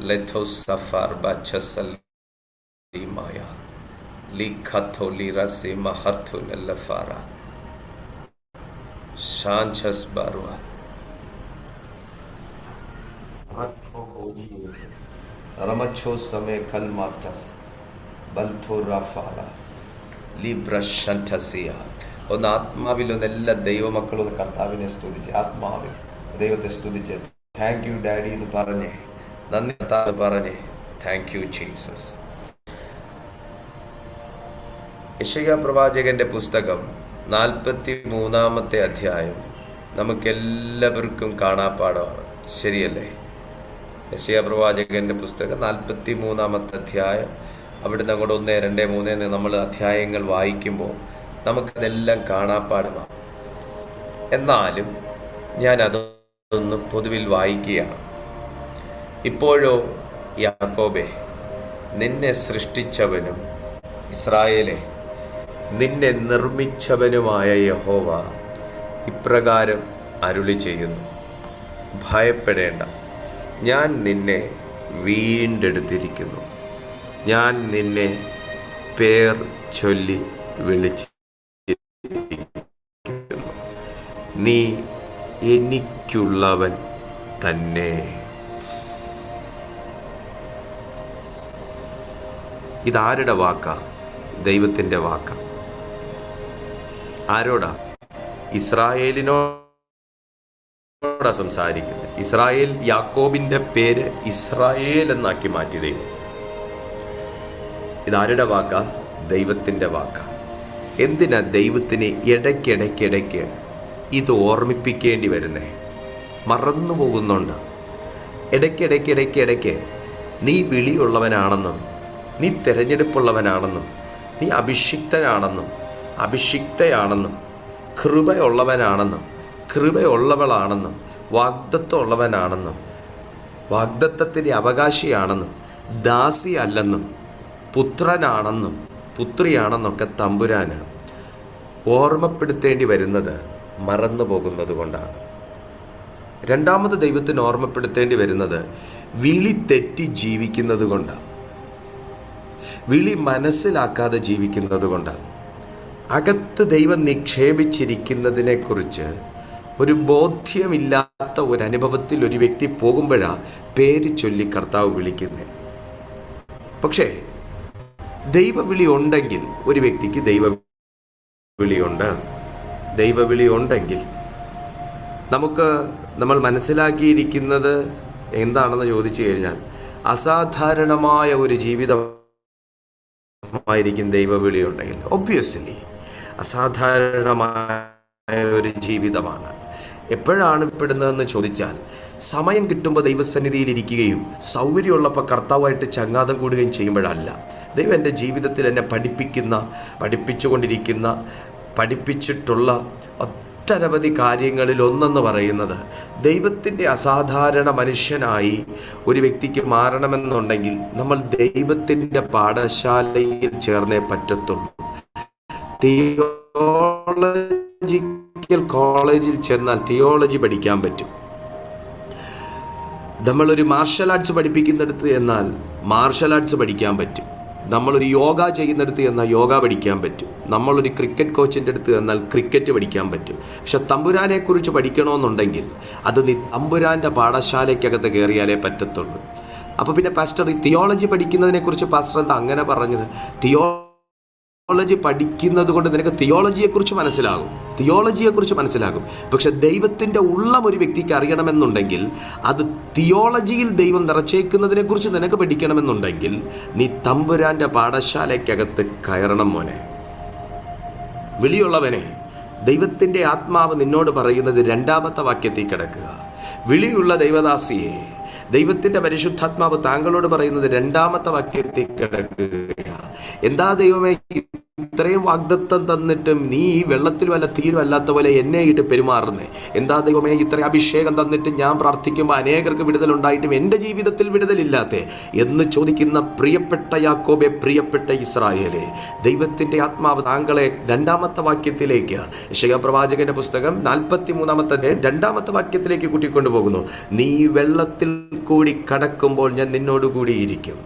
ലെഥോസഫാർ ബച്ചസലീമായ ലിഖത്തോ ലിറസി മഹർത്തു നെല്ലഫാറ ഷാൻചസ് ബറുവ റമച്ചോ സമയ കൽമാറ്റസ് ബൽഥോ റഫാറ ലിബ്രഷന്റസിയ ഒന്ന് ആത്മാവിൽ ഒന്ന് എല്ലാ ദൈവമക്കളും ഒന്ന് കർത്താവിനെ സ്തുതിച്ച് ആത്മാവിൽ ദൈവത്തെ സ്തുതിച്ച് താങ്ക് യു ഡാഡി എന്ന് പറഞ്ഞേ നന്ദി കർത്താവ് പറഞ്ഞേ താങ്ക് യു ജീസസ് ഇഷിക പ്രവാചകന്റെ പുസ്തകം നാൽപ്പത്തി മൂന്നാമത്തെ അധ്യായം നമുക്കെല്ലാവർക്കും കാണാപ്പാടമാണ് ശരിയല്ലേ? യശയ പ്രവാചകന്റെ പുസ്തകം നാൽപ്പത്തി മൂന്നാമത്തെ അധ്യായം. അവിടുന്ന് അങ്ങോട്ട് ഒന്ന് രണ്ട് മൂന്ന് നമ്മൾ അധ്യായങ്ങൾ വായിക്കുമ്പോൾ നമുക്കതെല്ലാം കാണാപ്പാടുമാണ്. എന്നാലും ഞാൻ അതൊന്ന് പൊതുവിൽ വായിക്കുകയാണ്. ഇപ്പോഴോ യാക്കോബെ നിന്നെ സൃഷ്ടിച്ചവനും ഇസ്രായേലെ നിന്നെ നിർമ്മിച്ചവനുമായ യഹോവ ഇപ്രകാരം അരുളി ചെയ്യുന്നു ഭയപ്പെടേണ്ട ഞാൻ നിന്നെ വീണ്ടെടുത്തിരിക്കുന്നു. ഞാൻ നിന്നെ പേർ ചൊല്ലി വിളിച്ചിരിക്കുന്നു. നീ എനിക്കുള്ളവൻ തന്നെ. ഇതാരുടെ വാക്കാ? ദൈവത്തിന്റെ വാക്ക. ആരോടാ? ഇസ്രായേലിനോടാ സംസാരിക്കുന്നത് ഇസ്രായേൽ യാക്കോബിന്റെ പേര് ഇസ്രായേൽ എന്നാക്കി മാറ്റി ദൈവം. ഇതാരുടെ വാക്ക? ദൈവത്തിന്റെ വാക്ക. എന്തിനാ ദൈവത്തിന് ഇടയ്ക്കിടയ്ക്കിടയ്ക്ക് ഇത് ഓർമ്മിപ്പിക്കേണ്ടി വരുന്നേ? മറന്നു പോകുന്നുണ്ട് ഇടയ്ക്കിടയ്ക്കിടയ്ക്കിടയ്ക്ക് നീ വിളിയുള്ളവനാണെന്നും നീ തിരഞ്ഞെടുപ്പുള്ളവനാണെന്നും നീ അഭിഷിക്തനാണെന്നും അഭിഷിക്തയാണെന്നും കൃപയുള്ളവനാണെന്നും കൃപയുള്ളവളാണെന്നും വാഗ്ദത്വമുള്ളവനാണെന്നും വാഗ്ദത്തത്തിന്റെ അവകാശിയാണെന്നും ദാസി അല്ലെന്നും പുത്രനാണെന്നും പുത്രിയാണെന്നൊക്കെ തമ്പുരാന് ഓർമ്മപ്പെടുത്തേണ്ടി വരുന്നത് മറന്നു പോകുന്നത് കൊണ്ടാണ്. രണ്ടാമത് ദൈവത്തിന് ഓർമ്മപ്പെടുത്തേണ്ടി വരുന്നത് വിളി തെറ്റി ജീവിക്കുന്നത് കൊണ്ടാണ്. വിളി മനസ്സിലാക്കാതെ ജീവിക്കുന്നത് കൊണ്ടാണ് അകത്ത് ദൈവം നിക്ഷേപിച്ചിരിക്കുന്നതിനെക്കുറിച്ച് ഒരു ബോധ്യമില്ലാത്ത ഒരു അനുഭവത്തിൽ ഒരു വ്യക്തി പോകുമ്പോഴാണ് പേര് ചൊല്ലി കർത്താവ് വിളിക്കുന്നത് പക്ഷേ ദൈവവിളി ഉണ്ടെങ്കിൽ ഒരു വ്യക്തിക്ക് ദൈവ വിളിയുണ്ട് ദൈവവിളി ഉണ്ടെങ്കിൽ നമുക്ക് നമ്മൾ മനസ്സിലാക്കിയിരിക്കുന്നത് എന്താണെന്ന് ചോദിച്ചു കഴിഞ്ഞാൽ അസാധാരണമായ ഒരു ജീവിതമായിരിക്കും ദൈവവിളി ഉണ്ടെങ്കിൽ. ഒബ്വിയസ്ലി അസാധാരണമായ ഒരു ജീവിതമാണ്. എപ്പോഴാണ് പെടുന്നതെന്ന് ചോദിച്ചാൽ സമയം കിട്ടുമ്പോൾ ദൈവസന്നിധിയിൽ ഇരിക്കുകയും സൗകര്യമുള്ളപ്പോൾ കർത്താവായിട്ട് ചങ്ങാതം കൂടുകയും ചെയ്യുമ്പോഴല്ല. ദൈവം എന്റെ ജീവിതത്തിൽ എന്നെ പഠിപ്പിക്കുന്ന പഠിപ്പിച്ചുകൊണ്ടിരിക്കുന്ന പഠിപ്പിച്ചിട്ടുള്ള ഒട്ടനവധി കാര്യങ്ങളിൽ ഒന്നെന്ന് പറയുന്നത് ദൈവത്തിന്റെ അസാധാരണ മനുഷ്യനായി ഒരു വ്യക്തിക്ക് മാറണമെന്നുണ്ടെങ്കിൽ നമ്മൾ ദൈവത്തിന്റെ പാഠശാലയിൽ ചേർന്നേ പറ്റത്തുള്ളൂ. തിയോളജിക്കൽ കോളേജിൽ ചെന്നാൽ തിയോളജി പഠിക്കാൻ പറ്റും. നമ്മളൊരു മാർഷൽ ആർട്സ് പഠിപ്പിക്കുന്നിടത്ത് എന്നാൽ മാർഷൽ ആർട്സ് പഠിക്കാൻ പറ്റും. നമ്മളൊരു യോഗ ചെയ്യുന്നിടത്ത് ചെന്നാൽ യോഗ പഠിക്കാൻ പറ്റും. നമ്മളൊരു ക്രിക്കറ്റ് കോച്ചിന്റെ അടുത്ത് ചെന്നാൽ ക്രിക്കറ്റ് പഠിക്കാൻ പറ്റും. പക്ഷെ തമ്പുരാനെക്കുറിച്ച് പഠിക്കണമെന്നുണ്ടെങ്കിൽ അത് നി തമ്പുരാന്റെ പാഠശാലയ്ക്കകത്ത് കയറിയാലേ പറ്റത്തുള്ളൂ. അപ്പോൾ പിന്നെ പാസ്റ്റർ ഈ തിയോളജി പഠിക്കുന്നതിനെക്കുറിച്ച് പാസ്റ്റർ എന്താ അങ്ങനെ പറഞ്ഞത്? തിയോ തിയോളജി പഠിക്കുന്നത് കൊണ്ട് നിനക്ക് തിയോളജിയെക്കുറിച്ച് മനസ്സിലാകും. തിയോളജിയെക്കുറിച്ച് മനസ്സിലാകും. പക്ഷെ ദൈവത്തിന്റെ ഉള്ളം ഒരു വ്യക്തിക്ക് അറിയണമെന്നുണ്ടെങ്കിൽ അത് തിയോളജിയിൽ ദൈവം നിറച്ചേക്കുന്നതിനെക്കുറിച്ച് നിനക്ക് പഠിക്കണമെന്നുണ്ടെങ്കിൽ നീ തമ്പുരാന്റെ പാഠശാലയ്ക്കകത്ത് കയറണം മോനെ. വിളിയുള്ളവനെ ദൈവത്തിന്റെ ആത്മാവ് നിന്നോട് പറയുന്നത് രണ്ടാമത്തെ വാക്യത്തിൽ കിടക്കുക. വിളിയുള്ള ദൈവദാസിയെ ദൈവത്തിന്റെ പരിശുദ്ധാത്മാവ് താങ്കളോട് പറയുന്നത് രണ്ടാമത്തെ വാക്യത്തിൽ കിടക്കുക എന്താ ദൈവമേ ഇത്രയും വാഗ്ദത്തം തന്നിട്ടും നീ ഈ വെള്ളത്തിൽ വല്ല തീരും അല്ലാത്ത പോലെ എന്നെ ഇട്ട് പെരുമാറുന്നേ? എന്താ ദൈവമേ ഇത്രയും അഭിഷേകം തന്നിട്ട് ഞാൻ പ്രാർത്ഥിക്കുമ്പോൾ അനേകർക്ക് വിടുതലുണ്ടായിട്ടും എന്റെ ജീവിതത്തിൽ വിടുതലില്ലാത്ത? എന്ന് ചോദിക്കുന്ന പ്രിയപ്പെട്ട യാക്കോബെ പ്രിയപ്പെട്ട ഇസ്രായേലെ ദൈവത്തിന്റെ ആത്മാവ് താങ്കളെ രണ്ടാമത്തെ വാക്യത്തിലേക്ക് ശിവപ്രവാചകന്റെ പുസ്തകം നാൽപ്പത്തി മൂന്നാമത്തെ രണ്ടാമത്തെ വാക്യത്തിലേക്ക് കൂട്ടിക്കൊണ്ടുപോകുന്നു. നീ വെള്ളത്തിൽ കൂടി കടക്കുമ്പോൾ ഞാൻ നിന്നോടുകൂടി കൂടിയിരിക്കും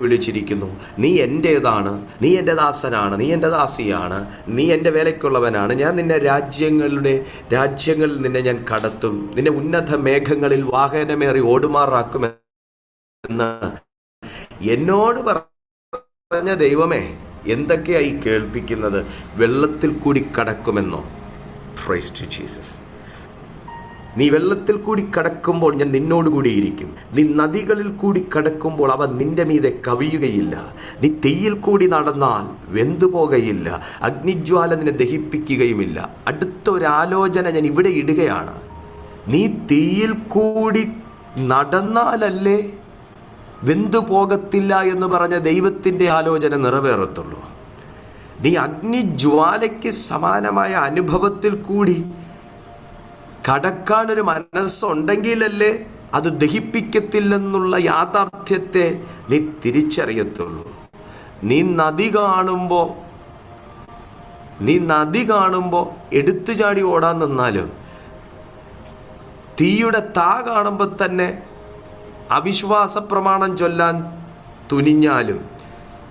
വിളിച്ചിരിക്കുന്നു. നീ എന്റേതാണ് നീ എന്റെ ദാസനാണ്. നീ എന്റെ ദാസിയാണ്. നീ എന്റെ വേലയ്ക്കുള്ളവനാണ്. ഞാൻ നിന്നെ രാജ്യങ്ങളുടെ രാജ്യങ്ങളിൽ നിന്നെ ഞാൻ കടത്തും. നിന്നെ ഉന്നത മേഘങ്ങളിൽ വാഹനമേറി ഓടുമാറാക്കുമെന്ന് എന്നോട് പറഞ്ഞ ദൈവമേ എന്തൊക്കെയായി കേൾപ്പിക്കുന്നത്? വെള്ളത്തിൽ കൂടി കടക്കുമെന്നോ? ടു ജീസസ് നീ വെള്ളത്തിൽ കൂടി കടക്കുമ്പോൾ ഞാൻ നിന്നോട് കൂടി ഇരിക്കും. നീ നദികളിൽ കൂടി കടക്കുമ്പോൾ അവ നിന്റെ മീതെ കവിയുകയില്ല. നീ തീയിൽ കൂടി നടന്നാൽ വെന്തുപോകയില്ല അഗ്നിജ്വാല നിന്നെ ദഹിപ്പിക്കുകയുമില്ല. അടുത്തൊരാലോചന ഞാൻ ഇവിടെ ഇടുകയാണ്. നീ തീയിൽ കൂടി നടന്നാലല്ലേ വെന്തു പോകത്തില്ല എന്ന് പറഞ്ഞ ദൈവത്തിന്റെ ആലോചന നിറവേറത്തുള്ളൂ. നീ അഗ്നിജ്വാലയ്ക്ക് സമാനമായ അനുഭവത്തിൽ കൂടി കടക്കാനൊരു മനസ്സുണ്ടെങ്കിലല്ലേ അത് ദഹിപ്പിക്കത്തില്ലെന്നുള്ള യാഥാർത്ഥ്യത്തെ നീ തിരിച്ചറിയത്തുള്ളൂ. നീ നദി കാണുമ്പോൾ നീ നദി കാണുമ്പോൾ എടുത്തു ചാടി ഓടാൻ നിന്നാലും തീയുടെ താ കാണുമ്പോൾ തന്നെ അവിശ്വാസ പ്രമാണം ചൊല്ലാൻ തുനിഞ്ഞാലും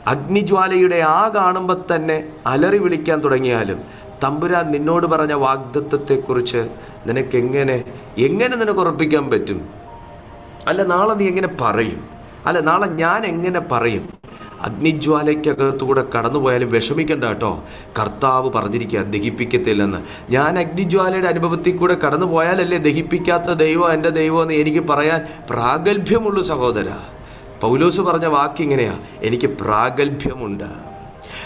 അഗ്നിജ്വാലയുടെ ആ കാണുമ്പോൾ തന്നെ അലറി വിളിക്കാൻ തുടങ്ങിയാലും തമ്പുരാൻ നിന്നോട് പറഞ്ഞ വാഗ്ദത്വത്തെക്കുറിച്ച് നിനക്കെങ്ങനെ എങ്ങനെ നിനക്ക് ഉറപ്പിക്കാൻ പറ്റും? അല്ല നാളെ നീ എങ്ങനെ പറയും? അല്ല നാളെ ഞാൻ എങ്ങനെ പറയും? അഗ്നിജ്വാലയ്ക്കകത്തൂടെ കടന്നുപോയാലും വിഷമിക്കണ്ട കേട്ടോ. കർത്താവ് പറഞ്ഞിരിക്കുക ദഹിപ്പിക്കത്തില്ലെന്ന്. ഞാൻ അഗ്നിജ്വാലയുടെ അനുഭവത്തിൽ കൂടെ കടന്നു പോയാലല്ലേ ദഹിപ്പിക്കാത്ത ദൈവം എന്റെ ദൈവം എന്ന് എനിക്ക് പറയാൻ പ്രാഗൽഭ്യമുള്ളൂ സഹോദര. പൗലോസ് പറഞ്ഞ വാക്കിങ്ങനെയാ എനിക്ക് പ്രാഗൽഭ്യമുണ്ട്.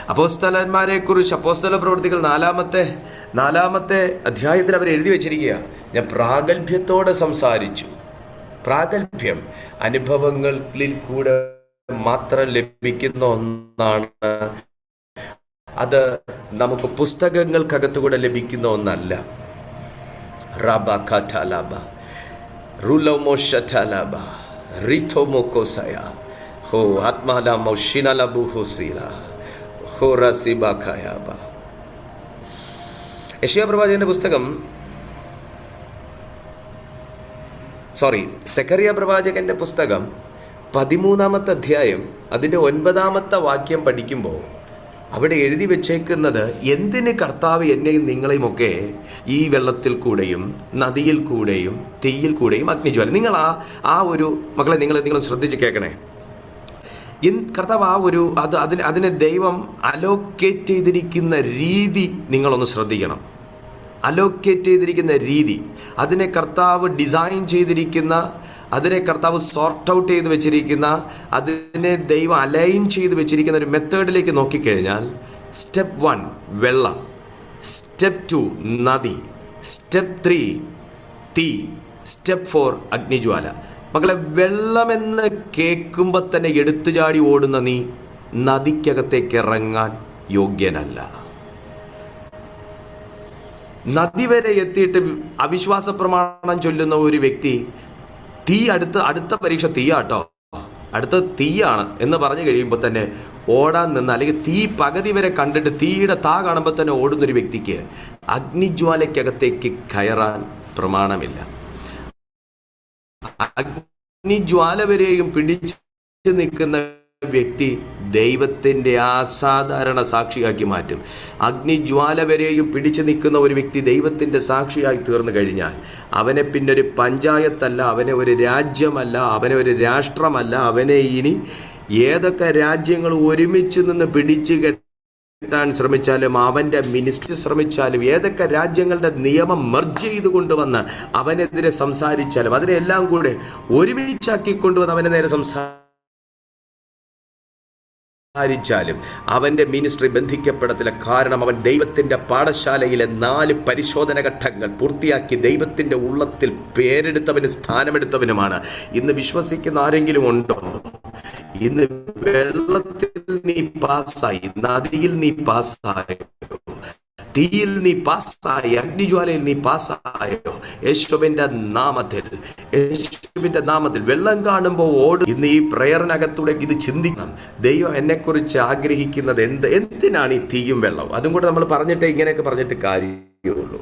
അപ്പോസ്തലന്മാരെ കുറിച്ച് അപ്പോസ്തല പ്രവൃത്തികൾ നാലാമത്തെ നാലാമത്തെ അധ്യായത്തിൽ അവർ എഴുതി വെച്ചിരിക്കുക. ഞാൻ പ്രാഗൽഭ്യത്തോടെ സംസാരിച്ചു. പ്രാഗൽഭ്യം അനുഭവങ്ങളിൽ കൂടെ മാത്രം ലഭിക്കുന്ന ഒന്നാണ്. അത് നമുക്ക് പുസ്തകങ്ങൾക്കകത്തുകൂടെ ലഭിക്കുന്ന ഒന്നല്ല. റബ കഥലബ റിഥോമോ കോസയ ഹോ ആത്മാലാമോ ഷിനലബു ഹോ റസിബാഖയാബ യശയ പ്രവാചകന്റെ പുസ്തകം സോറി സെക്കറിയ പ്രവാചകന്റെ പുസ്തകം പതിമൂന്നാമത്തെ അധ്യായം അതിന്റെ ഒൻപതാമത്തെ വാക്യം പഠിക്കുമ്പോൾ അവിടെ എഴുതി വെച്ചേക്കുന്നത് എന്തിന് കർത്താവ് എന്നെയും നിങ്ങളെയും ഒക്കെ ഈ വെള്ളത്തിൽ കൂടെയും നദിയിൽ കൂടെയും തീയിൽ കൂടെയും അഗ്നിജ്വാല. നിങ്ങൾ ആ ആ ഒരു മക്കളെ നിങ്ങൾ നിങ്ങൾ ശ്രദ്ധിച്ച് കേൾക്കണേ. കർത്താവ് ആ ഒരു അത് അതിന് അതിനെ ദൈവം അലോക്കേറ്റ് ചെയ്തിരിക്കുന്ന രീതി നിങ്ങളൊന്ന് ശ്രദ്ധിക്കണം. അലോക്കേറ്റ് ചെയ്തിരിക്കുന്ന രീതി. അതിനെ കർത്താവ് ഡിസൈൻ ചെയ്തിരിക്കുന്ന അതിനെ കർത്താവ് സോർട്ട് ഔട്ട് ചെയ്ത് വെച്ചിരിക്കുന്ന അതിനെ ദൈവം അലൈൻ ചെയ്ത് വെച്ചിരിക്കുന്ന ഒരു മെത്തേഡിലേക്ക് നോക്കിക്കഴിഞ്ഞാൽ സ്റ്റെപ്പ് വൺ വെള്ളം. സ്റ്റെപ്പ് ടു നദി. സ്റ്റെപ്പ് ത്രീ തീ. സ്റ്റെപ്പ് ഫോർ അഗ്നിജ്വാല. മക്കളെ വെള്ളമെന്ന് കേൾക്കുമ്പോൾ തന്നെ എടുത്തു ചാടി ഓടുന്ന നീ നദിക്കകത്തേക്ക് ഇറങ്ങാൻ യോഗ്യനല്ല. നദി വരെ എത്തിയിട്ട് അവിശ്വാസ പ്രമാണം ചൊല്ലുന്ന ഒരു വ്യക്തി തീ അടുത്ത അടുത്ത പരീക്ഷ തീയാട്ടോ. അടുത്ത തീയാണ് എന്ന് പറഞ്ഞു കഴിയുമ്പോൾ തന്നെ ഓടാൻ നിന്ന് അല്ലെങ്കിൽ തീ പകുതി വരെ കണ്ടിട്ട് തീയുടെ താ കാണുമ്പോൾ തന്നെ ഓടുന്നൊരു വ്യക്തിക്ക് അഗ്നിജ്വാലയ്ക്കകത്തേക്ക് കയറാൻ പ്രമാണമില്ല. അഗ്നിജ്വാല വരെയും പിടിച്ചു നിൽക്കുന്ന വ്യക്തി ദൈവത്തിന്റെ അസാധാരണ സാക്ഷിയാക്കി മാറ്റും. അഗ്നിജ്വാല വരെയും പിടിച്ചു നിൽക്കുന്ന ഒരു വ്യക്തി ദൈവത്തിന്റെ സാക്ഷിയായി തീർന്നു കഴിഞ്ഞാൽ അവനെ പിന്നെ ഒരു പഞ്ചായത്തല്ല അവനെ ഒരു രാജ്യമല്ല അവനെ ഒരു രാഷ്ട്രമല്ല അവനെ ഇനി ഏതൊക്കെ രാജ്യങ്ങൾ ഒരുമിച്ച് നിന്ന് പിടിച്ചു കെട്ടാൻ ശ്രമിച്ചാലും അവന്റെ മിനിസ്ട്രി ശ്രമിച്ചാലും ഏതൊക്കെ രാജ്യങ്ങളുടെ നിയമം മെർജ് ചെയ്ത് കൊണ്ടുവന്ന് അവനെതിരെ സംസാരിച്ചാലും അതിനെല്ലാം കൂടെ ഒരുമിച്ചാക്കി കൊണ്ടുവന്ന് അവനെ നേരെ സംസാ സംസാരിച്ചാലും അവന്റെ മിനിസ്ട്രി ബന്ധിക്കപ്പെടത്തില്ല. കാരണം അവൻ ദൈവത്തിന്റെ പാഠശാലയിലെ നാല് പരിശോധന ഘട്ടങ്ങൾ പൂർത്തിയാക്കി ദൈവത്തിന്റെ ഉള്ളത്തിൽ പേരെടുത്തവനും സ്ഥാനമെടുത്തവനുമാണ്. ഇന്ന് വിശ്വസിക്കുന്ന ആരെങ്കിലും ഉണ്ടോ? ഇന്ന് വെള്ളത്തിൽ നീ പാസ്സായി. നദിയിൽ നീ പാസ്സായോ? തീയിൽ നീ പാസ്സായി. അഗ്നിജ്വാലയിൽ നീ പാസ്സായോ? യേശുവിന്റെ നാമത്തിൽ. യേശുവിന്റെ നാമത്തിൽ വെള്ളം കാണുമ്പോൾ ഓട്. ഇന്ന് ഈ പ്രയറിനകത്തൂടെ ഇത് ചിന്തിക്കണം. ദൈവം എന്നെക്കുറിച്ച് ആഗ്രഹിക്കുന്നത് എന്ത്? എന്തിനാണ് ഈ തീയും വെള്ളവും? അതും കൂടെ നമ്മൾ പറഞ്ഞിട്ട് ഇങ്ങനെയൊക്കെ പറഞ്ഞിട്ട് കാര്യമുള്ളൂ.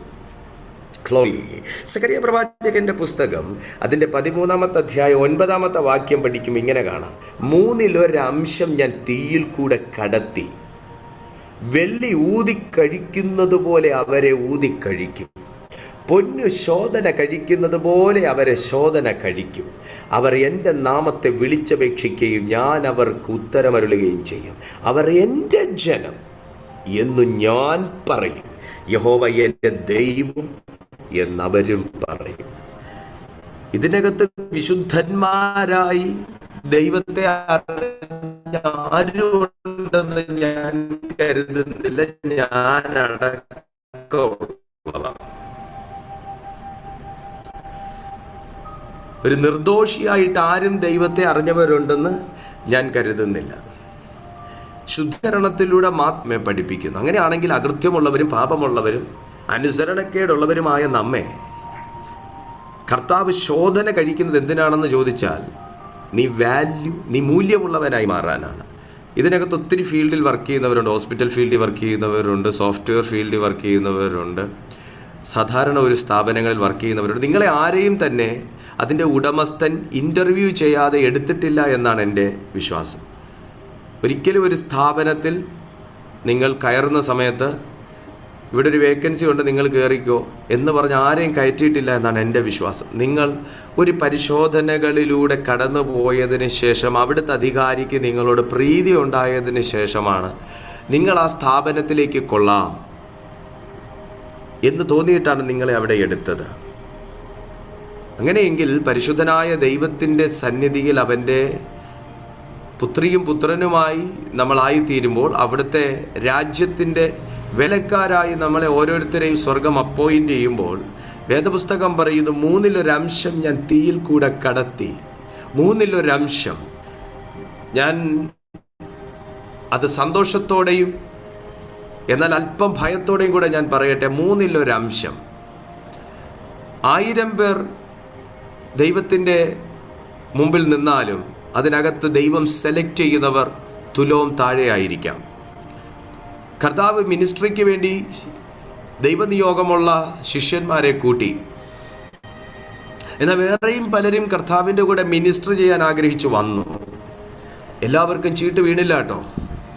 ക്ലോയി. സക്കറിയ പ്രവാചകന്റെ പുസ്തകം അതിന്റെ പതിമൂന്നാമത്തെ അധ്യായം ഒൻപതാമത്തെ വാക്യം പഠിക്കും ഇങ്ങനെ കാണാം. മൂന്നിലൊരംശം ഞാൻ തീയിൽ കൂടെ കടത്തി. വെള്ളി ഊതിക്കഴിക്കുന്നത് പോലെ അവരെ ഊതിക്കഴിക്കും പൊന്നു ശോധന കഴിക്കുന്നത് പോലെ അവരെ ശോധന കഴിക്കും. അവർ എന്റെ നാമത്തെ വിളിച്ചപേക്ഷിക്കുകയും ഞാൻ അവർക്ക് ഉത്തരമരുളുകയും ചെയ്യും. അവർ എന്റെ ജനം എന്നു ഞാൻ പറയും. യഹോവ എന്റെ ദൈവം എന്നവരും പറയും. ഇതിനകത്ത് വിശുദ്ധന്മാരായി ദൈവത്തെ ആരുണ്ടെന്ന് ഞാൻ കരുതുന്നില്ല. ഞാൻ ഒരു നിർദോഷിയായിട്ട് ആരും ദൈവത്തെ അറിഞ്ഞവരുണ്ടെന്ന് ഞാൻ കരുതുന്നില്ല. ശുദ്ധീകരണത്തിലൂടെ മാത്രമേ പഠിപ്പിക്കുന്നു. അങ്ങനെയാണെങ്കിൽ അകൃത്യമുള്ളവരും പാപമുള്ളവരും അനുസരണക്കേടുള്ളവരുമായ നമ്മെ കർത്താവ് ശോധന കഴിക്കുന്നത് എന്തിനാണെന്ന് ചോദിച്ചാൽ നീ വാല്യൂ നീ മൂല്യമുള്ളവനായി മാറാനാണ്. ഇതിനകത്ത് ഒത്തിരി ഫീൽഡിൽ വർക്ക് ചെയ്യുന്നവരുണ്ട്. ഹോസ്പിറ്റൽ ഫീൽഡിൽ വർക്ക് ചെയ്യുന്നവരുണ്ട്. സോഫ്റ്റ്വെയർ ഫീൽഡിൽ വർക്ക് ചെയ്യുന്നവരുണ്ട്. സാധാരണ ഒരു സ്ഥാപനങ്ങളിൽ വർക്ക് ചെയ്യുന്നവരുണ്ട്. നിങ്ങളെ ആരെയും തന്നെ അതിന്റെ ഉടമസ്ഥൻ ഇന്റർവ്യൂ ചെയ്യാതെ എടുത്തിട്ടില്ല എന്നാണ് എന്റെ വിശ്വാസം. ഒരിക്കലും ഒരു സ്ഥാപനത്തിൽ നിങ്ങൾ കയറുന്ന സമയത്ത് ഇവിടെ ഒരു വേക്കൻസി ഉണ്ട് നിങ്ങൾ കയറിക്കോ എന്ന് പറഞ്ഞ് ആരെയും കയറ്റിയിട്ടില്ല എന്നാണ് എന്റെ വിശ്വാസം. നിങ്ങൾ ഒരു പരിശോധനകളിലൂടെ കടന്നു പോയതിന് ശേഷം അവിടുത്തെ അധികാരിക്ക് നിങ്ങളോട് പ്രീതി ഉണ്ടായതിന് ശേഷമാണ് നിങ്ങൾ ആ സ്ഥാപനത്തിലേക്ക് കൊള്ളാം എന്ന് തോന്നിയിട്ടാണ് നിങ്ങളെ അവിടെ എടുത്തത്. അങ്ങനെയെങ്കിൽ പരിശുദ്ധനായ ദൈവത്തിന്റെ സന്നിധിയിൽ അവന്റെ പുത്രിയും പുത്രനുമായി നമ്മളായിത്തീരുമ്പോൾ അവിടുത്തെ രാജ്യത്തിന്റെ വിലക്കാരായി നമ്മളെ ഓരോരുത്തരെയും സ്വർഗം അപ്പോയിന്റ് ചെയ്യുമ്പോൾ വേദപുസ്തകം പറയുന്നു മൂന്നിലൊരംശം ഞാൻ തീയിൽ കൂടെ കടത്തി. മൂന്നിലൊരംശം ഞാൻ അത് സന്തോഷത്തോടെയും എന്നാൽ അല്പം ഭയത്തോടെയും കൂടെ ഞാൻ പറയട്ടെ മൂന്നിലൊരംശം. ആയിരം പേർ ദൈവത്തിന്റെ മുമ്പിൽ നിന്നാലും അതിനകത്ത് ദൈവം സെലക്ട് ചെയ്യുന്നവർ തുലോം താഴെയായിരിക്കാം. കർത്താവ് മിനിസ്ട്രിക്ക് വേണ്ടി ദൈവനിയോഗമുള്ള ശിഷ്യന്മാരെ കൂട്ടി. എന്നാൽ വേറെയും പലരും കർത്താവിന്റെ കൂടെ മിനിസ്റ്റർ ചെയ്യാൻ ആഗ്രഹിച്ചു വന്നു. എല്ലാവർക്കും ചീട്ട് വീണില്ല കേട്ടോ.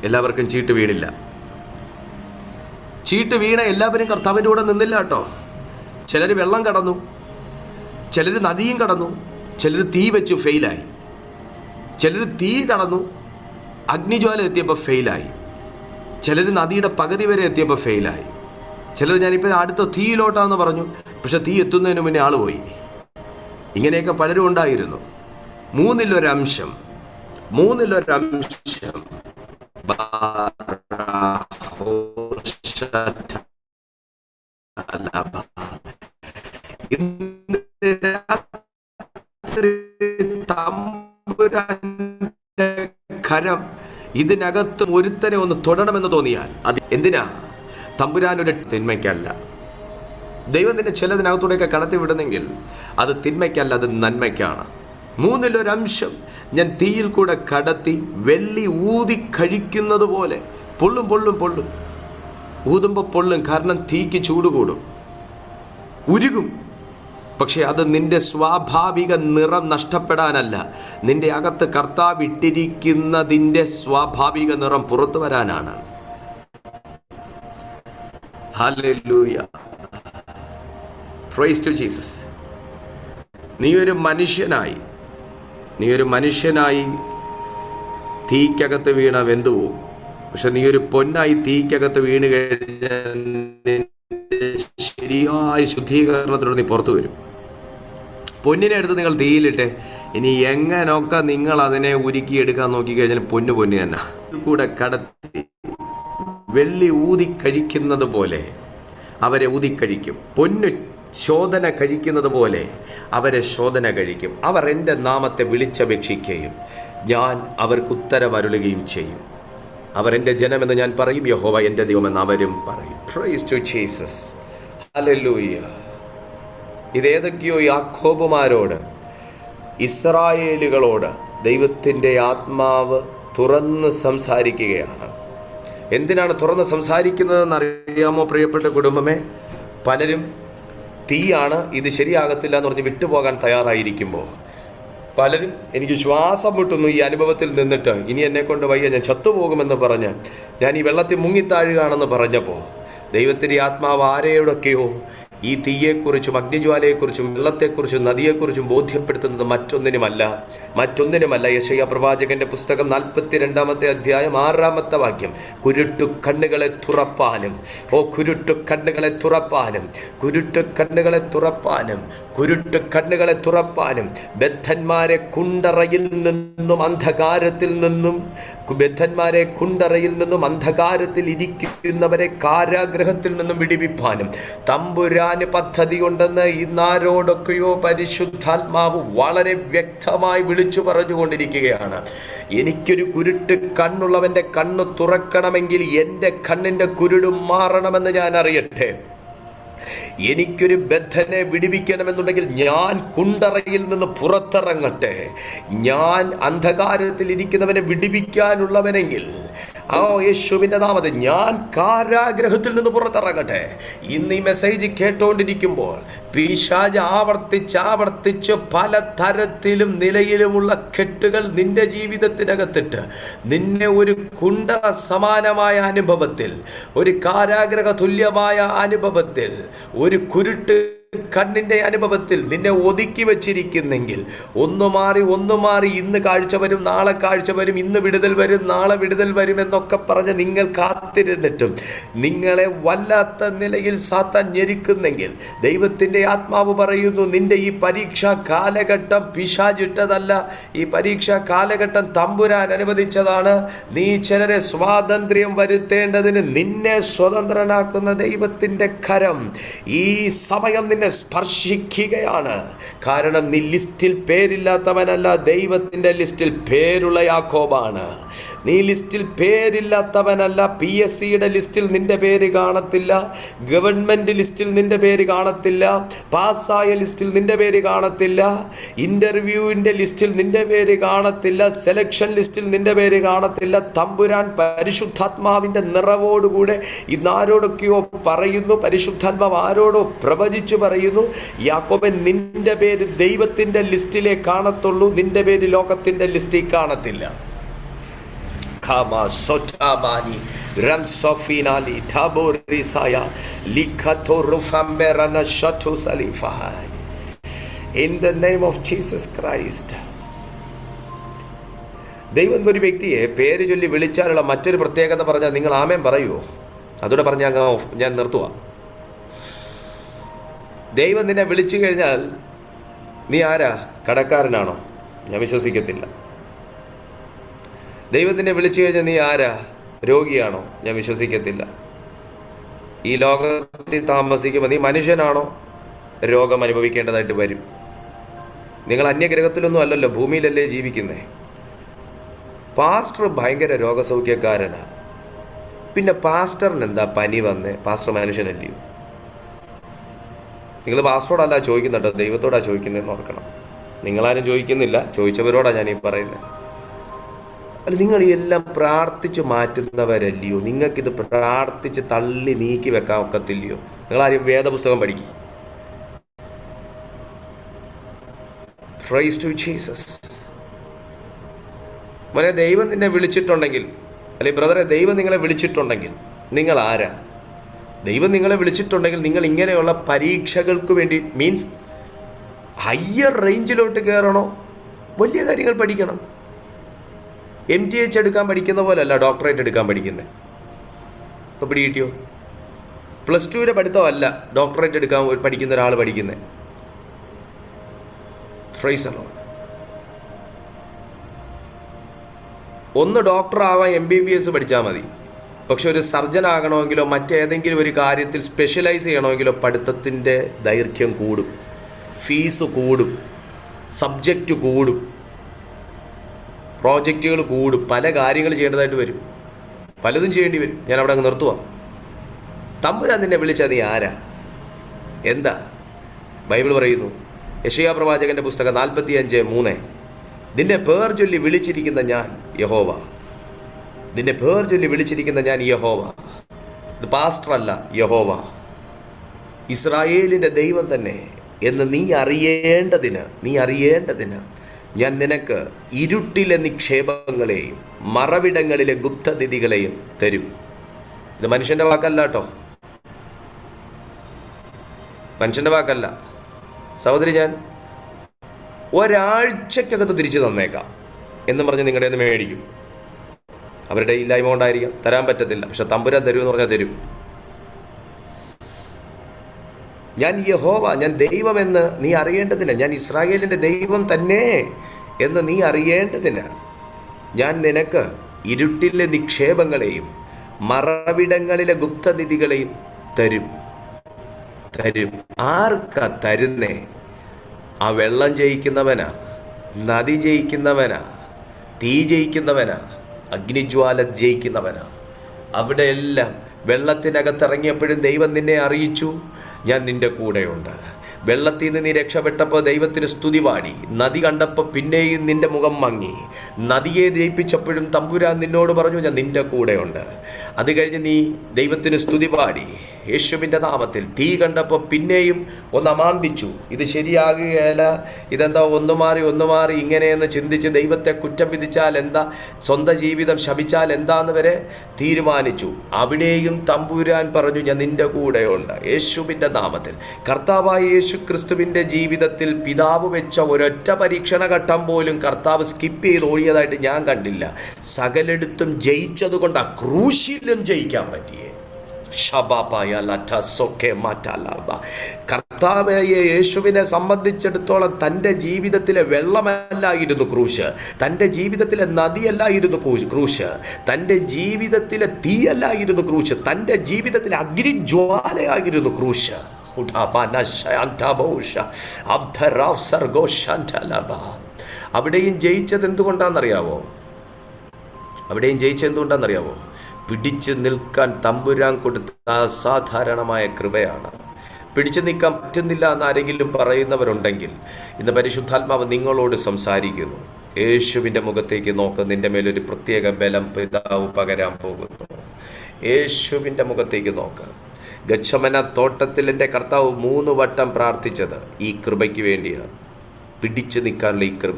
എല്ലാവർക്കും ചീട്ട് വീണില്ല. ചീട്ട് വീണ എല്ലാവരും കർത്താവിന്റെ കൂടെ നിന്നില്ല കേട്ടോ. ചിലർ വെള്ളം കടന്നു. ചിലർ നദിയും കടന്നു. ചിലർ തീ വെച്ചു ഫെയിലായി ചിലർ തീ കടന്നു. അഗ്നിജ്വാല എത്തിയപ്പോൾ ഫെയിലായി ചിലർ നദിയുടെ പകുതി വരെ എത്തിയപ്പോൾ ഫെയിലായി. ചിലർ ഞാനിപ്പോൾ അടുത്ത തീയിലോട്ടാന്ന് പറഞ്ഞു. പക്ഷെ തീ എത്തുന്നതിന് മുന്നേ ആൾ പോയി. ഇങ്ങനെയൊക്കെ പലരും ഉണ്ടായിരുന്നു. മൂന്നിലൊരംശം മൂന്നിലൊരംശം രാത്രി കരം ഇതിനകത്ത് ഒരുത്തനെ ഒന്ന് തൊടണമെന്ന് തോന്നിയാൽ അത് എന്തിനാ? തമ്പുരാനൊരു തിന്മയ്ക്കല്ല. ദൈവം തന്നെ ചിലതിനകത്തൂടെയൊക്കെ കടത്തി വിടുന്നെങ്കിൽ അത് തിന്മയ്ക്കല്ല അത് നന്മയ്ക്കാണ്. മൂന്നിലൊരംശം ഞാൻ തീയിൽ കൂടെ കടത്തി വെള്ളി ഊതി കഴിക്കുന്നത് പോലെ പൊള്ളും പൊള്ളും പൊള്ളും. ഊതുമ്പോൾ പൊള്ളും കാരണം തീക്ക് ചൂട് കൂടും. ഉരുകും. പക്ഷേ അത് നിന്റെ സ്വാഭാവിക നിറം നഷ്ടപ്പെടാനല്ല. നിന്റെ അകത്ത് കർത്താവ് ഇട്ടിരിക്കുന്നതിന്റെ സ്വാഭാവിക നിറം പുറത്തു വരാനാണ്. ജീസസ് നീ ഒരു മനുഷ്യനായി. നീ ഒരു മനുഷ്യനായി തീക്കകത്ത് വീണ വെന്തുപോകും പക്ഷെ നീ ഒരു പൊന്നായി തീക്കകത്ത് വീണ് കഴിഞ്ഞാൽ നിന്റെ ശരിയായ ശുദ്ധീകരണത്തിലൂടെ നീ പുറത്തു വരും. പൊന്നിനെ എടുത്ത് നിങ്ങൾ തീയിലിട്ടെ ഇനി എങ്ങനെയൊക്കെ നിങ്ങൾ അതിനെ ഉരുക്കി എടുക്കാൻ നോക്കി കഴിഞ്ഞാൽ പൊന്നു പൊന്നു തന്നെ. കൂടെ കടത്തി വെള്ളി ഊതി കഴിക്കുന്നത് പോലെ അവരെ ഊതിക്കഴിക്കും പൊന്നു ശോധന കഴിക്കുന്നത് പോലെ അവരെ ശോധന കഴിക്കും. അവർ എന്റെ നാമത്തെ വിളിച്ചപേക്ഷിക്കുകയും ഞാൻ അവർക്ക് ഉത്തരമരുളുകയും ചെയ്യും. അവർ എന്റെ ജനമെന്ന് ഞാൻ പറയും. യഹോവ എന്റെ ദൈവമെന്ന് അവരും പറയും. പ്രൈസ് ടു ജീസസ് ഹല്ലേലൂയ ഇതേതൊക്കെയോ യാക്കോബുമാരോട് ഇസ്രായേലുകളോട് ദൈവത്തിന്റെ ആത്മാവ് തുറന്ന് സംസാരിക്കുകയാണ്. എന്തിനാണ് തുറന്ന് സംസാരിക്കുന്നതെന്ന് അറിയാമോ പ്രിയപ്പെട്ട കുടുംബമേ? പലരും തീയാണ് ഇത് ശരിയാകത്തില്ല എന്ന് പറഞ്ഞ് വിട്ടുപോകാൻ തയ്യാറായിരിക്കുമ്പോൾ പലരും എനിക്ക് ശ്വാസം മുട്ടുന്നു ഈ അനുഭവത്തിൽ നിന്നിട്ട് ഇനി എന്നെ കൊണ്ട് വയ്യ ഞാൻ ചത്തുപോകുമെന്ന് പറഞ്ഞ് ഞാൻ ഈ വെള്ളത്തിൽ മുങ്ങിത്താഴുകയാണെന്ന് പറഞ്ഞപ്പോൾ ദൈവത്തിന്റെ ആത്മാവ് ആരെയോടൊക്കെയോ ഈ തീയെക്കുറിച്ചും അഗ്നിജ്വാലയെക്കുറിച്ചും വെള്ളത്തെക്കുറിച്ചും നദിയെക്കുറിച്ചും ബോധ്യപ്പെടുത്തുന്നത് മറ്റൊന്നിനുമല്ല. മറ്റൊന്നിനുമല്ല യശയ പ്രവാചകന്റെ പുസ്തകം നാൽപ്പത്തി രണ്ടാമത്തെ അധ്യായം ആറാമത്തെ വാക്യം. കുരുട്ടു കണ്ണുകളെ തുറപ്പാനും. ഓ കുരുട്ടു കണ്ണുകളെ തുറപ്പാനും. കുരുട്ടു കണ്ണുകളെ തുറപ്പാനും. കുരുട്ടു കണ്ണുകളെ തുറപ്പാനും. ബദ്ധന്മാരെ കുണ്ടറയിൽ നിന്നും അന്ധകാരത്തിൽ നിന്നും ബദ്ധന്മാരെ കുണ്ടറയിൽ നിന്നും അന്ധകാരത്തിൽ ഇരിക്കുന്നവരെ കാരാഗ്രഹത്തിൽ നിന്നും വിടിവിപ്പാനും. തമ്പുരാന് പദ്ധതി ഉണ്ടെന്ന് ഇന്നാരോടൊക്കെയോ പരിശുദ്ധാത്മാവ് വളരെ വ്യക്തമായി വിളിച്ചു പറഞ്ഞുകൊണ്ടിരിക്കുകയാണ്. എനിക്കൊരു കുരുട്ട് കണ്ണുള്ളവന്റെ കണ്ണ് തുറക്കണമെങ്കിൽ എന്റെ കണ്ണിന്റെ കുരുടും മാറണമെന്ന് ഞാൻ അറിയട്ടെ. എനിക്കൊരു ബദ്ധനെ വിടിവിക്കണമെന്നുണ്ടെങ്കിൽ ഞാൻ കുണ്ടറയിൽ നിന്ന് പുറത്തിറങ്ങട്ടെ. ഞാൻ അന്ധകാരത്തിൽ ഇരിക്കുന്നവനെ വിടിവിക്കാനുള്ളവനെങ്കിൽ ആ യേശുവിന്റെ നാമത്തെ ഞാൻ കാരാഗ്രഹത്തിൽ നിന്ന് പുറത്തിറങ്ങട്ടെ. ഇന്ന് ഈ മെസ്സേജ് കേട്ടുകൊണ്ടിരിക്കുമ്പോൾ പിശാജ് ആവർത്തിച്ച് ആവർത്തിച്ച് പല തരത്തിലും നിലയിലുമുള്ള കെട്ടുകൾ നിന്റെ ജീവിതത്തിനകത്തിട്ട് നിന്നെ ഒരു കുണ്ടറ സമാനമായ അനുഭവത്തിൽ ഒരു കാരാഗ്രഹ തുല്യമായ അനുഭവത്തിൽ ഒരു കുരുട്ട് കണ്ണിന്റെ അനുഭവത്തിൽ നിന്നെ ഒതുക്കി വച്ചിരിക്കുന്നെങ്കിൽ ഒന്ന് മാറി ഒന്ന് മാറി ഇന്ന് കാഴ്ച വരും നാളെ കാഴ്ച വരും ഇന്ന് വിടുതൽ വരും നാളെ വിടുതൽ വരും എന്നൊക്കെ പറഞ്ഞ് നിങ്ങൾ കാത്തിരുന്നിട്ടും നിങ്ങളെ വല്ലാത്ത നിലയിൽ സാത്താൻ ഞെരുക്കുന്നെങ്കിൽ ദൈവത്തിന്റെ ആത്മാവ് പറയുന്നു നിന്റെ ഈ പരീക്ഷാ കാലഘട്ടം പിശാചിട്ടതല്ല. ഈ പരീക്ഷാ കാലഘട്ടം തമ്പുരാൻ അനുവദിച്ചതാണ്. നീ ചിലരെ സ്വാതന്ത്ര്യം വരുത്തേണ്ടതിന് നിന്നെ സ്വതന്ത്രനാക്കുന്ന ദൈവത്തിന്റെ കരം ഈ സമയം നിന്നെ സ്പർശിക്കുകയാണ്. കാരണം നീ ലിസ്റ്റിൽ പേരില്ലാത്തവനല്ല ദൈവത്തിന്റെ ലിസ്റ്റിൽ പേരുള്ള യാക്കോബാണ്. നീ ലിസ്റ്റിൽ പേരില്ലാത്തവനല്ല. പി എസ് സിയുടെ ലിസ്റ്റിൽ നിന്റെ പേര് കാണത്തില്ല. ഗവൺമെന്റ് ലിസ്റ്റിൽ നിന്റെ പേര് കാണത്തില്ല. പാസ്സായ ലിസ്റ്റിൽ നിന്റെ പേര് കാണത്തില്ല. ഇന്റർവ്യൂവിന്റെ ലിസ്റ്റിൽ നിന്റെ പേര് കാണത്തില്ല. സെലക്ഷൻ ലിസ്റ്റിൽ നിന്റെ പേര് കാണത്തില്ല. തമ്പുരാൻ പരിശുദ്ധാത്മാവിന്റെ നിറവോടുകൂടെ ഇന്നാരോടൊക്കെയോ പറയുന്നു. പരിശുദ്ധാത്മാവ് ആരോടോ പ്രവചിച്ചു പറയുന്നു. യാക്കോബൻ നിന്റെ പേര് ദൈവത്തിന്റെ ലിസ്റ്റിലേ കാണത്തുള്ളൂ. നിന്റെ പേര് ലോകത്തിന്റെ ലിസ്റ്റിൽ കാണത്തില്ല. Kama രംസോഫിനാലി Ramsofinali Taborisaya Likato Rufamberana Shatu Salifai. In the name of Jesus Christ. ദൈവം ഒരു വ്യക്തിയെ പേര് ചൊല്ലി വിളിച്ചാലുള്ള മറ്റൊരു പ്രത്യേകത പറഞ്ഞാൽ നിങ്ങൾ ആമേൻ പറയുമോ അതോടെ പറഞ്ഞാൽ ഞാൻ നിർത്തുക ദൈവം നിന്നെ വിളിച്ചു കഴിഞ്ഞാൽ നീ ആരാ? കടക്കാരനാണോ? ഞാൻ വിശ്വസിക്കത്തില്ല. ദൈവത്തിനെ വിളിച്ചു കഴിഞ്ഞാൽ നീ ആരാ? രോഗിയാണോ? ഞാൻ വിശ്വസിക്കത്തില്ല. ഈ ലോകത്തിൽ താമസിക്കുമ്പോൾ നീ മനുഷ്യനാണോ? രോഗം അനുഭവിക്കേണ്ടതായിട്ട് വരും. നിങ്ങൾ അന്യഗ്രഹത്തിലൊന്നും അല്ലല്ലോ ഭൂമിയിലല്ലേ ജീവിക്കുന്നേ. പാസ്റ്റർ ഭയങ്കര രോഗസൗഖ്യക്കാരനാണ് പിന്നെ പാസ്റ്ററിന് എന്താ പനി വന്ന്? പാസ്റ്റർ മനുഷ്യനല്ലയോ? നിങ്ങൾ പാസ്റ്ററോടല്ല ചോദിക്കുന്നുണ്ടോ? ദൈവത്തോടാ ചോദിക്കുന്നത് ഓർക്കണം. നിങ്ങളാരും ചോദിക്കുന്നില്ല ചോദിച്ചവരോടാണ് ഞാൻ ഈ പറയുന്നത് അല്ല നിങ്ങൾ ഈ എല്ലാം പ്രാർത്ഥിച്ച് മാറ്റുന്നവരല്ലയോ? നിങ്ങൾക്കിത് പ്രാർത്ഥിച്ച് തള്ളി നീക്കി വെക്കാൻ ഒക്കത്തില്ലയോ? നിങ്ങൾ ആരും വേദപുസ്തകം പഠിക്കും. പ്രൈസ് ടു ജീസസ് മോനെ ദൈവം നിന്നെ വിളിച്ചിട്ടുണ്ടെങ്കിൽ അല്ലെ ബ്രദറെ ദൈവം നിങ്ങളെ വിളിച്ചിട്ടുണ്ടെങ്കിൽ നിങ്ങൾ ആരാ? ദൈവം നിങ്ങളെ വിളിച്ചിട്ടുണ്ടെങ്കിൽ നിങ്ങൾ ഇങ്ങനെയുള്ള പരീക്ഷകൾക്ക് വേണ്ടി മീൻസ് ഹയ്യർ റേഞ്ചിലോട്ട് കയറണോ? വലിയ കാര്യങ്ങൾ പഠിക്കണം. എം ടി എച്ച് എടുക്കാൻ പഠിക്കുന്ന പോലെയല്ല ഡോക്ടറേറ്റ് എടുക്കാൻ പഠിക്കുന്നത് ഇപ്പോൾ പിടികിട്ടിയോ? പ്ലസ് ടുവിന്റെ പഠിത്തമല്ല ഡോക്ടറേറ്റ് എടുക്കാൻ പഠിക്കുന്ന ഒരാൾ പഠിക്കുന്നത് ഫ്രൈസണോ ഒന്ന് ഡോക്ടർ ആവാൻ എം ബി ബി എസ് പഠിച്ചാൽ മതി. പക്ഷെ ഒരു സർജൻ ആകണമെങ്കിലോ മറ്റേതെങ്കിലും ഒരു കാര്യത്തിൽ സ്പെഷ്യലൈസ് ചെയ്യണമെങ്കിലോ പഠിത്തത്തിന്റെ ദൈർഘ്യം കൂടും. ഫീസ് കൂടും. സബ്ജക്റ്റ് കൂടും. പ്രോജക്റ്റുകൾ കൂടും. പല കാര്യങ്ങൾ ചെയ്യേണ്ടതായിട്ട് വരും. പലതും ചെയ്യേണ്ടി വരും. ഞാൻ അവിടെ അങ്ങ് നിർത്തുക തമ്പുരാൻ നിന്നെ വിളിച്ചത് നീ ആരാ? എന്താ? ബൈബിൾ പറയുന്നു യശയാ പ്രവാചകന്റെ പുസ്തകം നാൽപ്പത്തി അഞ്ച് മൂന്ന്. നിന്നെ പേർ ചൊല്ലി വിളിച്ചിരിക്കുന്ന ഞാൻ യഹോവ. നിന്നെ പേർ ചൊല്ലി വിളിച്ചിരിക്കുന്ന ഞാൻ യഹോവ. ഇത് പാസ്റ്റർ അല്ല യഹോവ. ഇസ്രായേലിന്റെ ദൈവം തന്നെ എന്ന് നീ അറിയേണ്ടതിന് നീ അറിയേണ്ടതിന് ഞാൻ നിനക്ക് ഇരുട്ടിലെ നിക്ഷേപങ്ങളെയും മറവിടങ്ങളിലെ ഗുപ്തതിഥികളെയും തരും. ഇത് മനുഷ്യന്റെ വാക്കല്ല കേട്ടോ. മനുഷ്യന്റെ വാക്കല്ല. സഹോദരി ഞാൻ ഒരാഴ്ചക്കകത്ത് തിരിച്ചു തന്നേക്കാം എന്ന് പറഞ്ഞ് നിങ്ങളുടെ നിന്ന് മേടിക്കും. അവരുടെ ഇല്ലായ്മ കൊണ്ടായിരിക്കാം. തരാൻ പറ്റത്തില്ല. പക്ഷെ തമ്പുരാൻ തരുമെന്ന് പറഞ്ഞാൽ തരും. ഞാൻ യഹോവ ഞാൻ ദൈവമെന്ന് നീ അറിയേണ്ടതിന് ഞാൻ ഇസ്രായേലിന്റെ ദൈവം തന്നെ എന്ന് നീ അറിയേണ്ടതിന് ഞാൻ നിനക്ക് ഇരുട്ടിലെ നിക്ഷേപങ്ങളെയും മറവിടങ്ങളിലെ ഗുപ്തനിധികളെയും തരും. തരും. ആർക്കാ തരുന്നേ? ആ വെള്ളം ജയിക്കുന്നവനാ നദി ജയിക്കുന്നവനാ തീ ജയിക്കുന്നവനാ അഗ്നിജ്വാല ജയിക്കുന്നവനാ. അവിടെയെല്ലാം വെള്ളത്തിനകത്തിറങ്ങിയപ്പോഴും ദൈവം നിന്നെ അറിയിച്ചു. ഞാൻ നിന്റെ കൂടെയുണ്ട്. വെള്ളത്തിൽ നിന്ന് നീ രക്ഷപ്പെട്ടപ്പോൾ ദൈവത്തിന് സ്തുതി പാടി. നദി കണ്ടപ്പോൾ പിന്നെയും നിന്റെ മുഖം മങ്ങി. നദിയെ ജയിപ്പിച്ചപ്പോഴും തമ്പുരാൻ നിന്നോട് പറഞ്ഞു ഞാൻ നിന്റെ കൂടെയുണ്ട്. അത് കഴിഞ്ഞ് നീ ദൈവത്തിന് സ്തുതി പാടി. യേശുവിന്റെ നാമത്തിൽ തീ കണ്ടപ്പോൾ പിന്നെയും ഒന്ന് അമാന്തിച്ചു. ഇത് ശരിയാകുകയല്ല. ഇതെന്താ ഒന്ന് മാറി ഒന്ന് മാറി ഇങ്ങനെയെന്ന് ചിന്തിച്ച് ദൈവത്തെ കുറ്റം വിധിച്ചാൽ എന്താ? സ്വന്തം ജീവിതം ശപിച്ചാൽ എന്താന്ന് വരെ തീരുമാനിച്ചു. അവിടെയും തമ്പുരാൻ പറഞ്ഞു ഞാൻ നിന്റെ കൂടെയുണ്ട്. യേശുവിന്റെ നാമത്തിൽ. കർത്താവായ യേശു ക്രിസ്തുവിന്റെ ജീവിതത്തിൽ പിതാവ് വെച്ച ഒരൊറ്റ പരീക്ഷണ ഘട്ടം പോലും കർത്താവ് സ്കിപ്പ് ചെയ്ത് ഓടിയതായിട്ട് ഞാൻ കണ്ടില്ല. സകലെടുത്തും ജയിച്ചതുകൊണ്ട് ആ ക്രൂശിലും ജയിക്കാൻ പറ്റിയേ? കർത്താവായ യേശുവിനെ സംബന്ധിച്ചിടത്തോളം തന്റെ ജീവിതത്തിലെ വെള്ളമല്ലായിരുന്നു ക്രൂശ്. തന്റെ ജീവിതത്തിലെ നദിയല്ലായിരുന്നു ക്രൂശ് തന്റെ ജീവിതത്തിലെ തീയല്ലായിരുന്നു ക്രൂശ്. തന്റെ ജീവിതത്തിലെ അഗ്നിജ്വാലയായിരുന്നു ക്രൂശ്. അവിടെയും ജയിച്ചത് എന്തുകൊണ്ടാണെന്നറിയാവോ? അവിടെയും ജയിച്ചെന്തുകൊണ്ടാണെന്നറിയാമോ പിടിച്ചു നിൽക്കാൻ തമ്പുരാൻ കൊടുത്ത അസാധാരണമായ കൃപയാണ്. പിടിച്ചു നിൽക്കാൻ പറ്റുന്നില്ല എന്ന് ആരെങ്കിലും പറയുന്നവരുണ്ടെങ്കിൽ ഇന്ന് പരിശുദ്ധാത്മാവ് നിങ്ങളോട് സംസാരിക്കുന്നു. യേശുവിന്റെ മുഖത്തേക്ക് നോക്ക് നിന്റെ മേലൊരു പ്രത്യേക ബലം പിതാവ് പകരാൻ പോകുന്നു. യേശുവിന്റെ മുഖത്തേക്ക് നോക്ക്. ഗച്ഛമന തോട്ടത്തിൽ എന്റെ കർത്താവ് മൂന്ന് വട്ടം പ്രാർത്ഥിച്ചത് ഈ കൃപയ്ക്ക് വേണ്ടിയാണ്. പിടിച്ചു നിൽക്കാനുള്ള ഈ കൃപ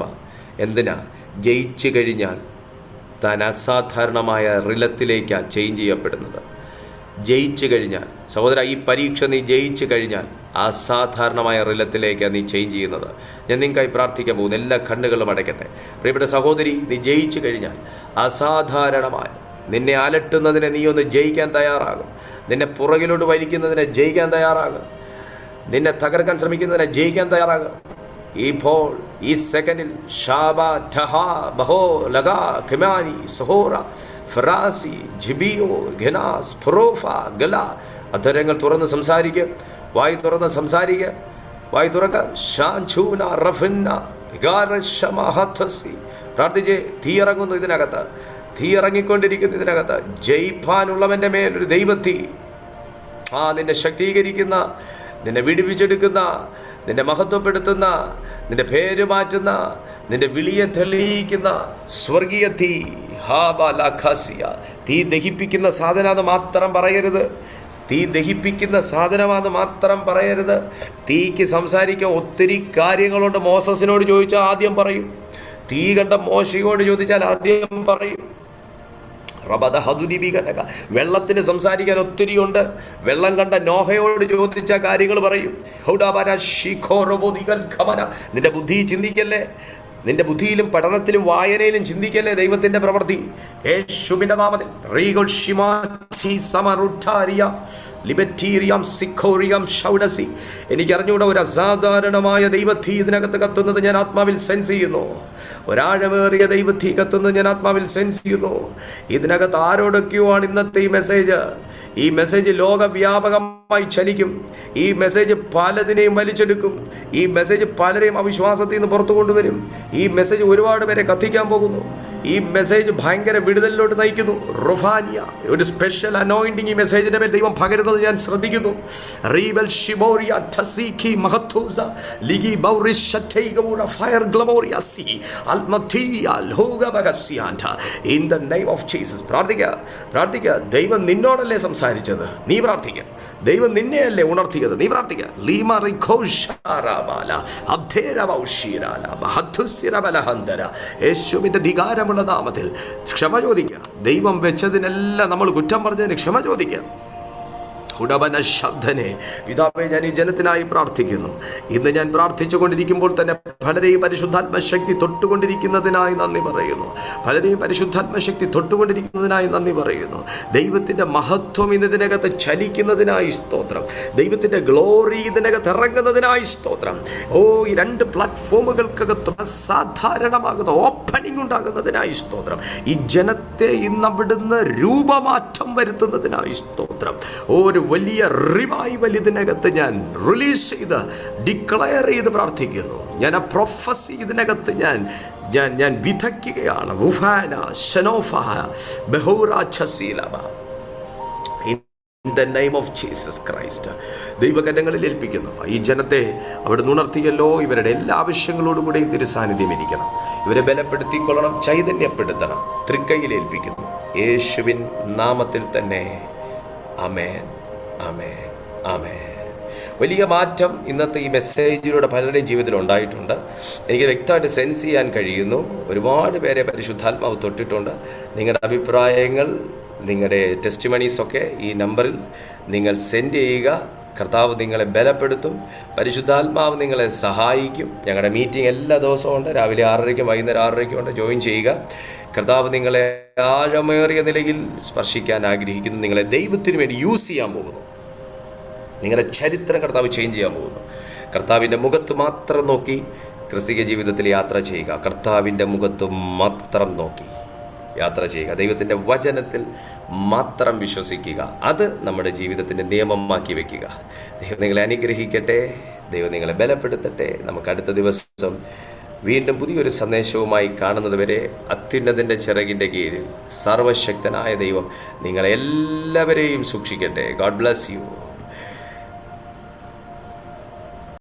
എന്തിനാ? ജയിച്ചു കഴിഞ്ഞാൽ താൻ അസാധാരണമായ റിലത്തിലേക്കാണ് ചേഞ്ച് ചെയ്യപ്പെടുന്നത്. ജയിച്ചു കഴിഞ്ഞാൽ സഹോദര ഈ പരീക്ഷ നീ ജയിച്ചു കഴിഞ്ഞാൽ അസാധാരണമായ റിലത്തിലേക്കാണ് നീ ചേഞ്ച് ചെയ്യുന്നത്. ഞാൻ നിങ്ങൾക്കായി പ്രാർത്ഥിക്കാൻ പോകുന്നു. എല്ലാ കണ്ണുകളും അടയ്ക്കട്ടെ. പ്രിയപ്പെട്ട സഹോദരി നീ ജയിച്ചു കഴിഞ്ഞാൽ അസാധാരണമായ നിന്നെ അലട്ടുന്നതിനെ നീ ഒന്ന് ജയിക്കാൻ തയ്യാറാകും. നിന്നെ പുറകിലോട്ട് വലിക്കുന്നതിനെ ജയിക്കാൻ തയ്യാറാകും. നിന്നെ തകർക്കാൻ ശ്രമിക്കുന്നതിനെ ജയിക്കാൻ തയ്യാറാകും. ഇപ്പോൾ ഈ സെക്കൻഡിൽ ഷാബ ബഹോ സഹോറ ഫറാസി ജിബിയോ ഖിനാസ് ഫുറോഫ ഗല. അധരങ്ങൾ തുറന്ന് സംസാരിക്കുക വായി തുറന്ന് സംസാരിക്കുക വായി തുറക്ക. ഷാൻചൂന റഫിന്ന പ്രാർത്ഥിച്ച് തീ ഇറങ്ങുന്നു ഇതിനകത്ത്. തീ ഇറങ്ങിക്കൊണ്ടിരിക്കുന്നു ഇതിനകത്ത്. ജയിപ്പാനുള്ളവന്റെ മേൽ ഒരു ദൈവത്തി. ആ നിന്നെ ശക്തീകരിക്കുന്ന നിന്നെ വിടിവിച്ചെടുക്കുന്ന നിന്നെ മഹത്വപ്പെടുത്തുന്ന നിന്റെ പേര് മാറ്റുന്ന നിന്റെ വിളിയെ തെളിയിക്കുന്ന സ്വർഗീയ തീ ഹാബാലാഖാസിയ തീ ദഹിപ്പിക്കുന്ന സാധനമെന്ന് മാത്രം പറയരുത്. തീ ദഹിപ്പിക്കുന്ന സാധനമാണെന്ന് മാത്രം പറയരുത്. തീക്ക് സംസാരിക്കാൻ ഒത്തിരി കാര്യങ്ങളുണ്ട്. മോസസിനോട് ചോദിച്ചാൽ ആദ്യം പറയും. തീ കണ്ട മോശയോട് ചോദിച്ചാൽ ആദ്യം പറയും. റബദ ഹതുലിബികനക വെള്ളത്തിന് സംസാരിക്കാൻ ഒത്തിരി ഉണ്ട് വെള്ളം കണ്ട നോഹയോട് ചോദിച്ച കാര്യങ്ങൾ പറയും. ഹൗഡാബന ശിഖോറബോധികൽ ഖമന. നിന്റെ ബുദ്ധി ചിന്തിക്കല്ലേ? നിന്റെ ബുദ്ധിയിലും പഠനത്തിലും വായനയിലും ചിന്തിക്കല്ലേ ദൈവത്തിന്റെ പ്രവൃത്തി? യേശുവിന്റെ നാമത്തിൽ. റീഗോൾ സിഖോറിയം ഷൗഡസി. എനിക്ക് അറിഞ്ഞുകൂടെ ഒരു അസാധാരണമായ ദൈവത്തി ഇതിനകത്ത് കത്തുന്നത് ഞാൻ ആത്മാവിൽ സെൻസ് ചെയ്യുന്നു. ഒരാഴമേറിയ ദൈവത്തി കത്തുന്നത് ഞാൻ ആത്മാവിൽ സെൻസ് ചെയ്യുന്നു. ഇതിനകത്ത് ആരോടൊക്കെയോ ആണ് ഇന്നത്തെ ഈ മെസ്സേജ് ഈ മെസ്സേജ് ലോകവ്യാപകമായി ചലിക്കും. ഈ മെസ്സേജ് പലതിനെയും വലിച്ചെടുക്കും. ഈ മെസ്സേജ് പലരെയും അവിശ്വാസത്തിൽ നിന്ന് പുറത്തു കൊണ്ടുവരും. ഈ മെസ്സേജ് ഒരുപാട് പേരെ കത്തിക്കാൻ പോകുന്നു. ഈ മെസ്സേജ് ഭയങ്കര വിടുതലിലോട്ട് നയിക്കുന്നു. റുഫാനിയ ഒരു സ്പെഷ്യൽ അനോയിന്റിങ് ഈ മെസ്സേജിന്റെ മേൽ ദൈവം പകരുന്നത് ഞാൻ ശ്രദ്ധിക്കുന്നു. റീബൽ ഷിബോറിയ ടസീഖി മഹത്തൂസ ലിഗി ബൗറി ഷറ്റൈഗൂറ ഫയർ ഗ്ലമോറിയ സി അൽമത്തിയ in the name of Jesus പ്രാർത്ഥിക്കുക പ്രാർത്ഥിക്കുക ദൈവം നിന്നോടല്ലേ സംസാരിച്ചത്. നീ പ്രാർത്ഥിക്കുക ദൈവം നിന്നെയല്ലേ ഉണർത്തിയത്? നീ പ്രാർത്ഥിക്കുക യേശുവിന്റെ ധികാരമുള്ള നാമത്തിൽ ക്ഷമ ചോദിക്കുക ദൈവം വെച്ചതിനെല്ലാം നമ്മൾ കുറ്റം പറഞ്ഞതിന് ക്ഷമ ചോദിക്കുക ഉടവന ശബ്ദനെ. പിതാവെ ഞാൻ ഈ ജനത്തിനായി പ്രാർത്ഥിക്കുന്നു. ഇന്ന് ഞാൻ പ്രാർത്ഥിച്ചു കൊണ്ടിരിക്കുമ്പോൾ തന്നെ പലരെയും പരിശുദ്ധാത്മശക്തി തൊട്ടുകൊണ്ടിരിക്കുന്നതിനായി നന്ദി പറയുന്നു. പലരെയും പരിശുദ്ധാത്മശക്തി തൊട്ടുകൊണ്ടിരിക്കുന്നതിനായി നന്ദി പറയുന്നു. ദൈവത്തിന്റെ മഹത്വം ഇന്ന് ഇതിനകത്ത് ചലിക്കുന്നതിനായി സ്തോത്രം. ദൈവത്തിന്റെ ഗ്ലോറി ഇതിനകത്ത് ഇറങ്ങുന്നതിനായി സ്തോത്രം. ഓ ഈ രണ്ട് പ്ലാറ്റ്ഫോമുകൾക്കകത്ത് അസാധാരണമാകുന്ന ഓപ്പണിംഗ് ഉണ്ടാകുന്നതിനായി സ്തോത്രം. ഈ ജനത്തെ ഇന്ന് അവിടുന്ന് രൂപമാറ്റം വരുത്തുന്നതിനായി സ്തോത്രം. ഒരു വലിയ റിവൈവൽ ഇതിനകത്ത് ഞാൻ റിലീസ് ചെയ്ത് ഡിക്ലയർ ചെയ്ത് പ്രാർത്ഥിക്കുന്നു. ഞാൻ ആ പ്രൊഫസി ഇതിനകത്ത് ഞാൻ ഞാൻ ഞാൻ വിധയ്ക്കുകയാണ് വുഫാന ഷനോഫ ബഹൂറ ഛസീലബ in the name of Jesus Christ ദൈവകരങ്ങളിൽ ഏൽപ്പിക്കുന്നു. ഈ ജനത്തെ അവിടെ ഉണർത്തിയല്ലോ. ഇവരുടെ എല്ലാ ആവശ്യങ്ങളോടും ആവശ്യങ്ങളോടുകൂടെയും തിരുസാന്നിധ്യം ഇരിക്കണം. ഇവരെ ബലപ്പെടുത്തിക്കൊള്ളണം ചൈതന്യപ്പെടുത്തണം തൃക്കൈയിൽ ഏൽപ്പിക്കുന്നു. യേശുവിൻ നാമത്തിൽ തന്നെ. അമേൻ അമേൻ ആമേ വലിയ മാറ്റം ഇന്നത്തെ ഈ മെസ്സേജിലൂടെ പലരുടെയും ജീവിതത്തിൽ ഉണ്ടായിട്ടുണ്ട്. എനിക്ക് വ്യക്തമായിട്ട് സെൻസ് ചെയ്യാൻ കഴിയുന്നു. ഒരുപാട് പേരെ പരിശുദ്ധാത്മാവ് തൊട്ടിട്ടുണ്ട്. നിങ്ങളുടെ അഭിപ്രായങ്ങൾ നിങ്ങളുടെ ടെസ്റ്റിമണീസൊക്കെ ഈ നമ്പറിൽ നിങ്ങൾ സെൻഡ് ചെയ്യുക. കർത്താവ് നിങ്ങളെ ബലപ്പെടുത്തും. പരിശുദ്ധാത്മാവ് നിങ്ങളെ സഹായിക്കും. ഞങ്ങളുടെ മീറ്റിംഗ് എല്ലാ ദിവസവും ഉണ്ട് രാവിലെ ആറരയ്ക്കും വൈകുന്നേരം ആറരയ്ക്കും ഉണ്ട് ജോയിൻ ചെയ്യുക. കർത്താവ് നിങ്ങളെ ആഴമേറിയ നിലയിൽ സ്പർശിക്കാൻ ആഗ്രഹിക്കുന്നു. നിങ്ങളെ ദൈവത്തിന് വേണ്ടി യൂസ് ചെയ്യാൻ പോകുന്നു. നിങ്ങളുടെ ചരിത്രം കർത്താവ് ചേഞ്ച് ചെയ്യാൻ പോകുന്നു. കർത്താവിന്റെ മുഖത്ത് മാത്രം നോക്കി ക്രിസ്തിക ജീവിതത്തിൽ യാത്ര ചെയ്യുക. കർത്താവിന്റെ മുഖത്ത് മാത്രം നോക്കി യാത്ര ചെയ്യുക. ദൈവത്തിന്റെ വചനത്തിൽ മാത്രം വിശ്വസിക്കുക. അത് നമ്മുടെ ജീവിതത്തിന്റെ നിയമമാക്കി വയ്ക്കുക ദൈവം നിങ്ങളെ അനുഗ്രഹിക്കട്ടെ. ദൈവം നിങ്ങളെ ബലപ്പെടുത്തട്ടെ. നമുക്ക് അടുത്ത ദിവസം വീണ്ടും പുതിയൊരു സന്ദേശവുമായി കാണുന്നതുവരെ അത്യുന്നതിന്റെ ചിറകിന്റെ കീഴിൽ സർവശക്തനായ ദൈവം നിങ്ങളെല്ലാവരെയും സൂക്ഷിക്കട്ടെ. God bless you